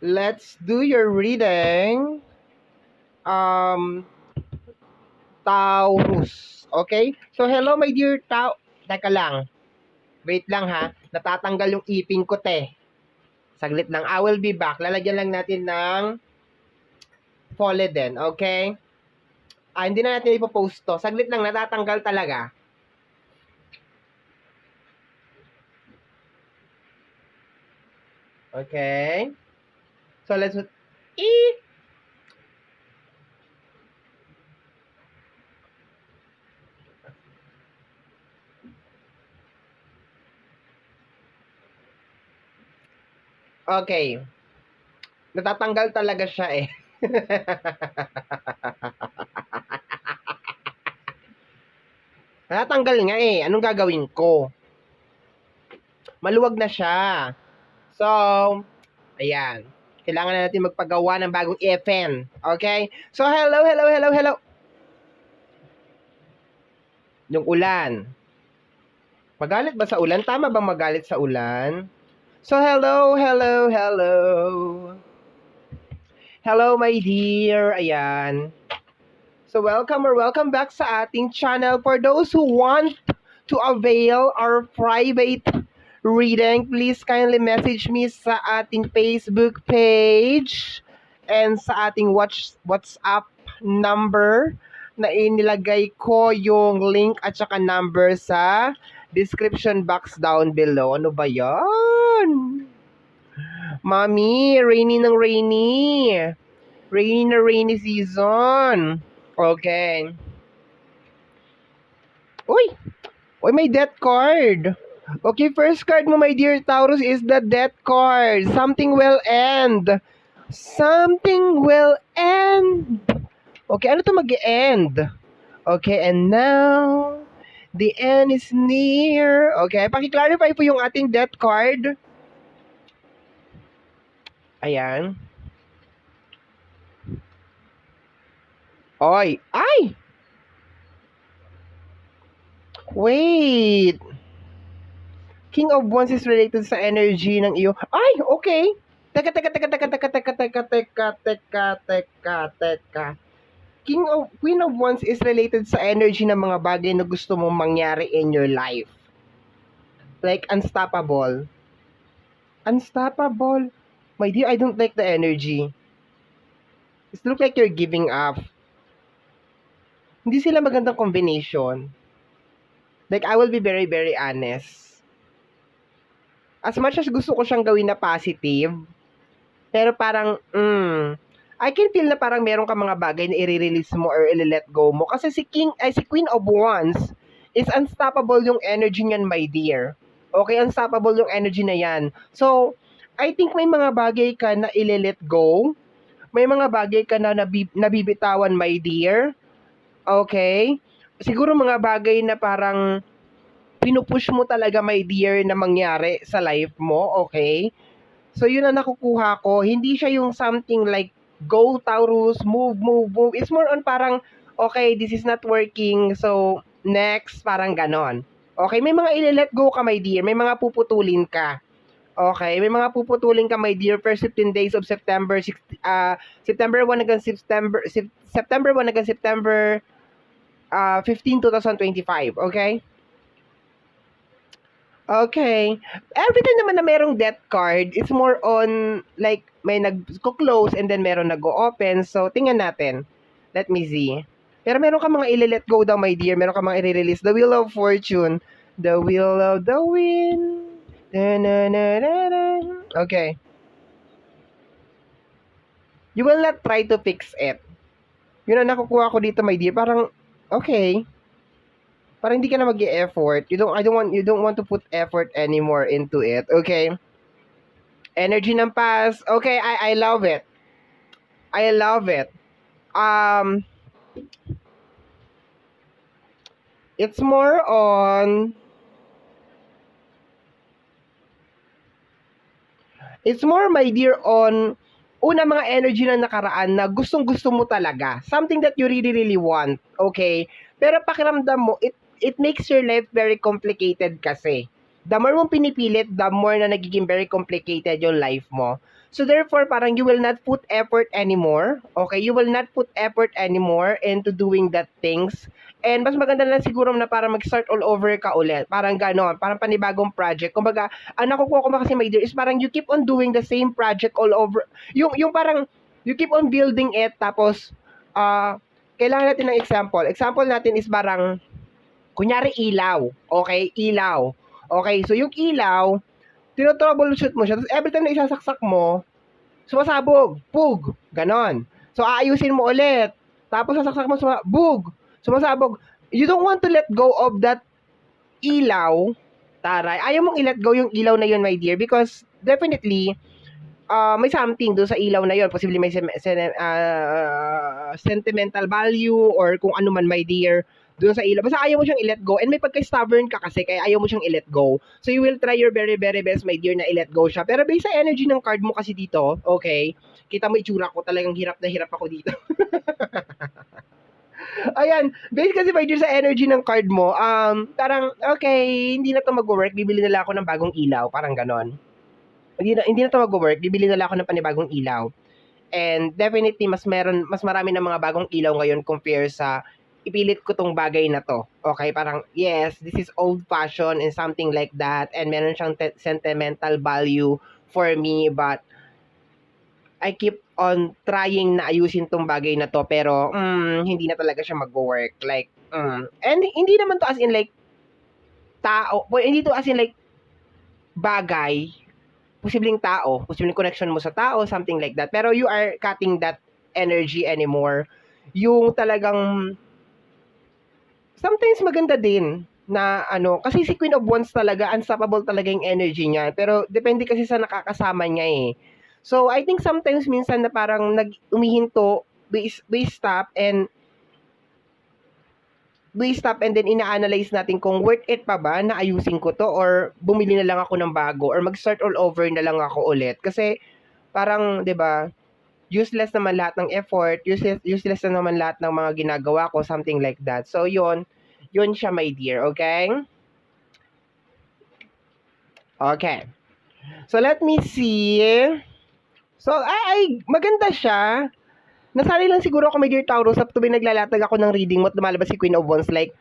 let's do your reading. Um, Taurus. Okay? So, hello my dear Tau... Teka lang. Wait lang ha. Natatanggal yung ipin ko, te. Saglit lang. I will be back. Lalagyan lang natin ng Pollen, okay? Ah, hindi na natin ipopost to. Saglit lang, natatanggal talaga. Okay. So, let's. Eek! Okay. Natatanggal talaga siya eh. Natatanggal nga eh. Anong gagawin ko? Maluwag na siya. So, ayan. Kailangan na natin magpagawa ng bagong FN. Okay? So, hello, hello, hello, hello. Yung ulan. Magalit ba sa ulan? Tama bang magalit sa ulan? So, hello, hello, hello. Hello, my dear. Ayan. So, welcome or welcome back sa ating channel. For those who want to avail our private reading, please kindly message me sa ating Facebook page and sa ating watch, WhatsApp number na inilagay ko yung link at saka number sa description box down below. Ano ba yan? Mami, rainy ng rainy. Rainy na rainy season. Okay. Uy! Uy, may death card. Okay, first card mo, my dear Taurus, is the death card. Something will end. Something will end. Okay, ano to mag-end? Okay, and now, the end is near. Okay, paki-clarify po yung ating death card. Ayan. Oy, ay! Wait. King of Wands is related sa energy ng iyo. Ay, okay. Teka, teka, teka, teka, teka, teka, teka, teka, teka, teka, teka. King of Queen of Wands is related sa energy ng mga bagay na gusto mong mangyari in your life. Like unstoppable. Unstoppable. My dear, I don't like the energy. It look like you're giving up. Hindi sila magandang combination. Like, I will be very, very honest. As much as gusto ko siyang gawin na positive, pero parang, mm, I can feel na parang meron ka mga bagay na i-release mo or i-let go mo. Kasi si King, ay si Queen of Wands is unstoppable yung energy niyan, my dear. Okay, unstoppable yung energy na yan. So, I think may mga bagay ka na i-let go. May mga bagay ka na nabi, nabibitawan, my dear. Okay? Siguro mga bagay na parang pinupush mo talaga, my dear, na mangyari sa life mo. Okay? So, yun ang nakukuha ko. Hindi siya yung something like, go Taurus, move, move, move. It's more on parang, okay, this is not working. So, next, parang ganon. Okay, may mga i-let go ka, my dear. May mga puputulin ka. Okay, may mga puputulin ka, my dear. First 15 days of September, six- uh, September 1 hanggang September, Sep- September 1 hanggang September uh, 15, 2025. Okay? Okay. Every time naman na merong death card, it's more on, like, may nag-close and then meron nag-open. So, tingnan natin. Let me see. Pero meron ka mga i-let go daw, my dear. Meron ka mga i-release. The Wheel of Fortune. The Wheel of the Wind. Da-na-na-na-na. Okay. You will not try to fix it. Yun ang nakukuha ko dito, my dear. Parang, okay. Parang hindi ka na mag-effort. You don't, I don't want, you don't want to put effort anymore into it. Okay. Energy ng past. Okay, I, I love it. I love it. Um, it's more on It's more, my dear, on una mga energy na nakaraan na gustong gusto mo talaga. Something that you really, really want. Okay? Pero pakiramdam mo, it, it makes your life very complicated kasi. the more mong pinipilit, the more na nagiging very complicated yung life mo. So therefore, parang you will not put effort anymore. Okay? You will not put effort anymore into doing that things. And mas maganda na siguro na para mag-start all over ka ulit. Parang ganon. Parang panibagong project. Kumbaga, ang nakukuha ko kasi my dear is parang you keep on doing the same project all over. Yung, yung parang you keep on building it tapos ah kailangan natin ng example. Example natin is parang kunyari ilaw. Okay? Ilaw. Okay? So yung ilaw, tinotroubleshoot mo siya. Tapos every time na isasaksak mo, sumasabog. Pug. Ganon. So aayusin mo ulit. Tapos sasaksak mo, suma, bug. Sumasabog. You don't want to let go of that ilaw, taray. Ayaw mong i-let go yung ilaw na yun, my dear, because definitely, uh, may something doon sa ilaw na yun. Possibly may sem- sen- uh, sentimental value or kung ano man, my dear, doon sa ilaw. Basta ayaw mo siyang i-let go. And may pagka-stubborn ka kasi, kaya ayaw mo siyang i-let go. So, you will try your very, very best, my dear, na i-let go siya. Pero based sa energy ng card mo kasi dito, okay, kita mo itsura ko, talagang hirap na hirap ako dito. Ayan, based kasi my dear sa energy ng card mo, um, parang, okay, hindi na to mag-work, bibili na lang ako ng bagong ilaw, parang ganon. Hindi na, hindi na to mag-work, bibili na lang ako ng panibagong ilaw. And definitely, mas meron, mas marami ng mga bagong ilaw ngayon compare sa ipilit ko tong bagay na to. Okay, parang, yes, this is old fashion and something like that. And meron siyang te- sentimental value for me, but I keep on trying na ayusin tong bagay na to, pero mm, hindi na talaga siya mag-work. Like, mm. and hindi naman to as in like, tao, well, hindi to as in like, bagay, posibleng tao, posibleng connection mo sa tao, something like that. Pero you are cutting that energy anymore. Yung talagang sometimes maganda din na ano, kasi si Queen of Wands talaga, unstoppable talaga yung energy niya. Pero depende kasi sa nakakasama niya eh. So, I think sometimes minsan na parang nag umihinto, we, we stop and we stop and then ina-analyze natin kung worth it pa ba na ayusin ko to or bumili na lang ako ng bago or mag-start all over na lang ako ulit. Kasi parang, 'di ba, useless naman lahat ng effort, useless, useless na naman lahat ng mga ginagawa ko, something like that. So, yon yun siya, my dear, okay? Okay. So, let me see. So, ay, ay maganda siya. Nasanay lang siguro ako, my dear Taurus, sa tuwing naglalatag ako ng reading mo at lumalabas si Queen of Wands, like,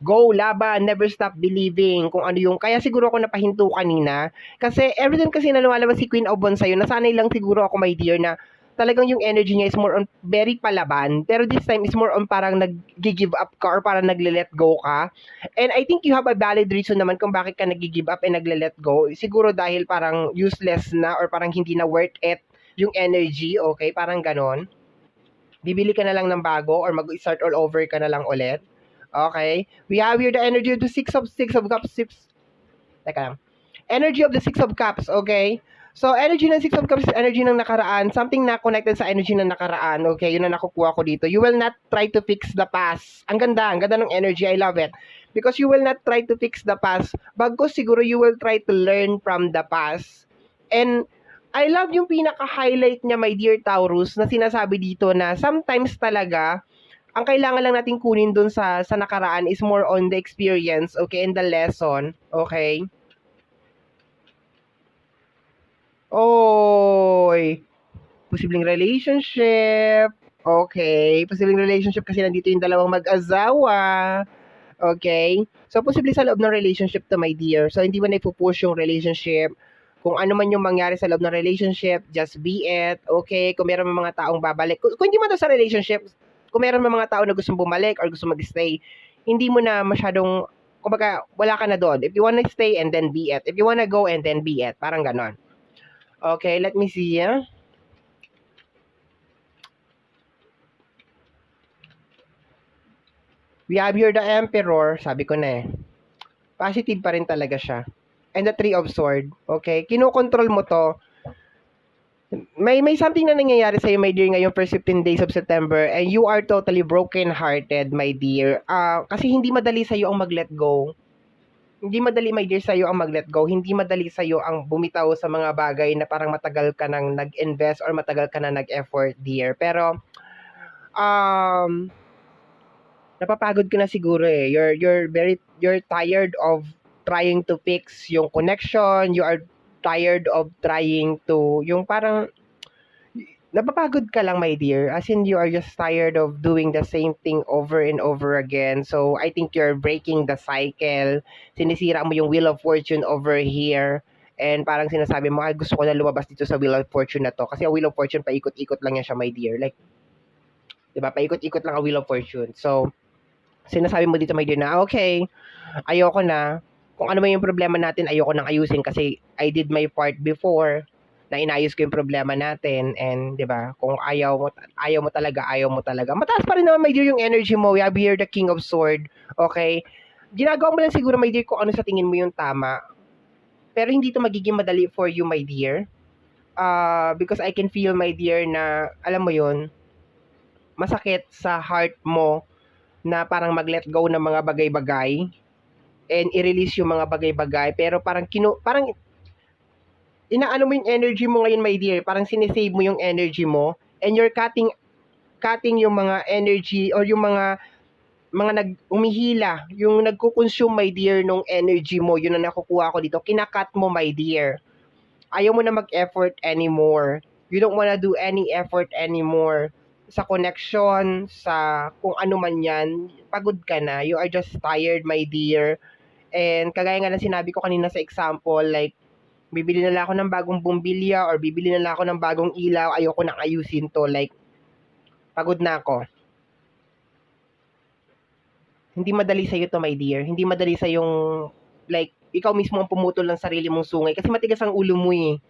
go, laban, never stop believing, kung ano yung, kaya siguro ako napahinto kanina, kasi every kasi na lumalabas si Queen of Wands sa'yo, nasanay lang siguro ako, my dear, na talagang yung energy niya is more on very palaban, pero this time is more on parang nag-give up ka or parang nagle-let go ka. And I think you have a valid reason naman kung bakit ka nag-give up and nagle-let go. Siguro dahil parang useless na or parang hindi na worth it yung energy, okay? Parang ganon. Bibili ka na lang ng bago or mag-start all over ka na lang ulit. Okay? We have here the energy of the Six of Six of Cups. Six. Teka lang. Energy of the Six of Cups, okay? So, energy ng Six of Cups is energy ng nakaraan. Something na connected sa energy ng nakaraan. Okay, yun ang nakukuha ko dito. You will not try to fix the past. Ang ganda, ang ganda ng energy. I love it. Because you will not try to fix the past. Bagos siguro you will try to learn from the past. And I love yung pinaka-highlight niya, my dear Taurus, na sinasabi dito na sometimes talaga, ang kailangan lang natin kunin dun sa, sa nakaraan is more on the experience, okay, and the lesson, okay? Oy, posibleng relationship. Okay, posibleng relationship kasi nandito yung dalawang mag-asawa. Okay? So, posible sa loob ng relationship to, my dear. So, hindi mo na ipupush yung relationship. Kung ano man yung mangyari sa loob ng relationship, just be it. Okay? Kung meron mga taong babalik. Kung, kung hindi mo to sa relationship, kung meron mga tao na gustong bumalik or gusto mag-stay, hindi mo na masyadong, kumbaga, wala ka na doon. If you wanna stay and then be it. If you wanna go and then be it. Parang ganon. Okay, let me see. Yeah? We have here the Emperor. Sabi ko na eh. Positive pa rin talaga siya. And the Three of Sword. Okay? Kinokontrol mo to. May may something na nangyayari sa iyo, my dear, ngayong first 15 days of September and you are totally broken-hearted, my dear. Uh, kasi hindi madali sa iyo ang mag-let go hindi madali my dear sa'yo ang mag-let go. Hindi madali sa'yo ang bumitaw sa mga bagay na parang matagal ka nang nag-invest or matagal ka na nag-effort, dear. Pero, um, napapagod ka na siguro eh. You're, you're very, you're tired of trying to fix yung connection, you are tired of trying to, yung parang, napapagod ka lang, my dear. As in, you are just tired of doing the same thing over and over again. So, I think you're breaking the cycle. Sinisira mo yung Wheel of Fortune over here. And parang sinasabi mo, ay, gusto ko na lumabas dito sa Wheel of Fortune na to. Kasi ang Wheel of Fortune, paikot-ikot lang yan siya, my dear. Like, di ba, paikot-ikot lang ang Wheel of Fortune. So, sinasabi mo dito, my dear, na, okay, ayoko na. Kung ano man yung problema natin, ayoko nang ayusin kasi I did my part before na inayos ko yung problema natin and 'di ba kung ayaw mo ayaw mo talaga ayaw mo talaga. Mataas pa rin naman my dear yung energy mo. Have here the king of sword okay? Ginagawa mo lang siguro my dear kung ano sa tingin mo yung tama. Pero hindi to magiging madali for you my dear. Uh, because I can feel my dear na alam mo yun masakit sa heart mo na parang mag-let go ng mga bagay-bagay and i-release yung mga bagay-bagay. Pero parang kinu parang inaano mo yung energy mo ngayon, my dear. Parang sinesave mo yung energy mo and you're cutting cutting yung mga energy or yung mga mga nag umihila, yung nagko-consume, my dear, nung energy mo, yun ang nakukuha ko dito. Kinakat mo, my dear. Ayaw mo na mag-effort anymore. You don't wanna do any effort anymore sa connection, sa kung ano man yan. Pagod ka na. You are just tired, my dear. And kagaya nga ng sinabi ko kanina sa example, like, bibili na lang ako ng bagong bumbilya or bibili na lang ako ng bagong ilaw, ayoko nang ayusin to. Like, pagod na ako. Hindi madali sa'yo to, my dear. Hindi madali sa yung, like, ikaw mismo ang pumutol ng sarili mong sungay. Kasi matigas ang ulo mo eh.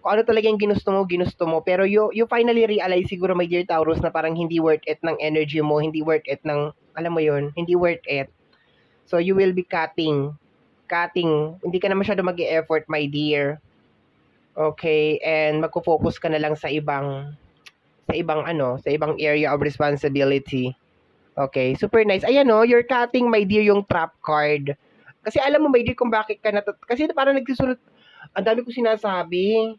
Kung ano talaga yung ginusto mo, ginusto mo. Pero you, you finally realize siguro, my dear Taurus, na parang hindi worth it ng energy mo, hindi worth it ng, alam mo yun, hindi worth it. So, you will be cutting cutting, hindi ka na masyado mag effort my dear. Okay, and magko-focus ka na lang sa ibang sa ibang ano, sa ibang area of responsibility. Okay, super nice. Ayan oh, you're cutting my dear yung trap card. Kasi alam mo my dear kung bakit ka na kasi parang nagsusunod ang dami ko sinasabi.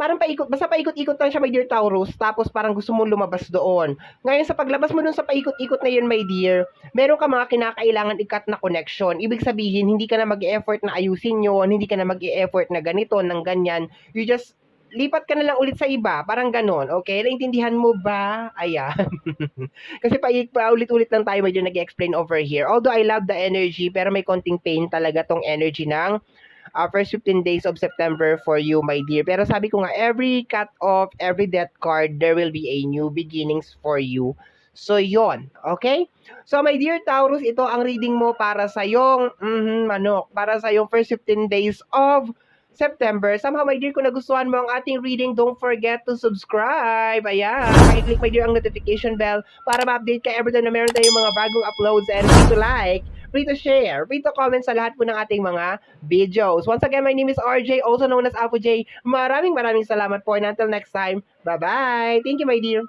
Parang paikot, basta paikot-ikot lang siya, my dear Taurus, tapos parang gusto mong lumabas doon. Ngayon, sa paglabas mo dun sa paikot-ikot na yun, my dear, meron ka mga kinakailangan ikat na connection. Ibig sabihin, hindi ka na mag-e-effort na ayusin yun, hindi ka na mag-e-effort na ganito, ng ganyan. You just lipat ka na lang ulit sa iba, parang ganon, okay? Naintindihan mo ba? Ayan. Kasi pa, pa ulit-ulit lang tayo medyo nag-explain over here. Although I love the energy, pero may konting pain talaga tong energy ng uh, first 15 days of September for you, my dear. Pero sabi ko nga, every cut off, every death card, there will be a new beginnings for you. So, yon Okay? So, my dear Taurus, ito ang reading mo para sa yung, mm manok, para sa yung first 15 days of September. Somehow, my dear, kung nagustuhan mo ang ating reading, don't forget to subscribe. Ayan. I-click, my dear, ang notification bell para ma-update ka every time na meron tayong mga bagong uploads and to like, free to share, free to comment sa lahat po ng ating mga videos. Once again, my name is RJ, also known as Apo J. Maraming maraming salamat po and until next time, bye-bye. Thank you, my dear.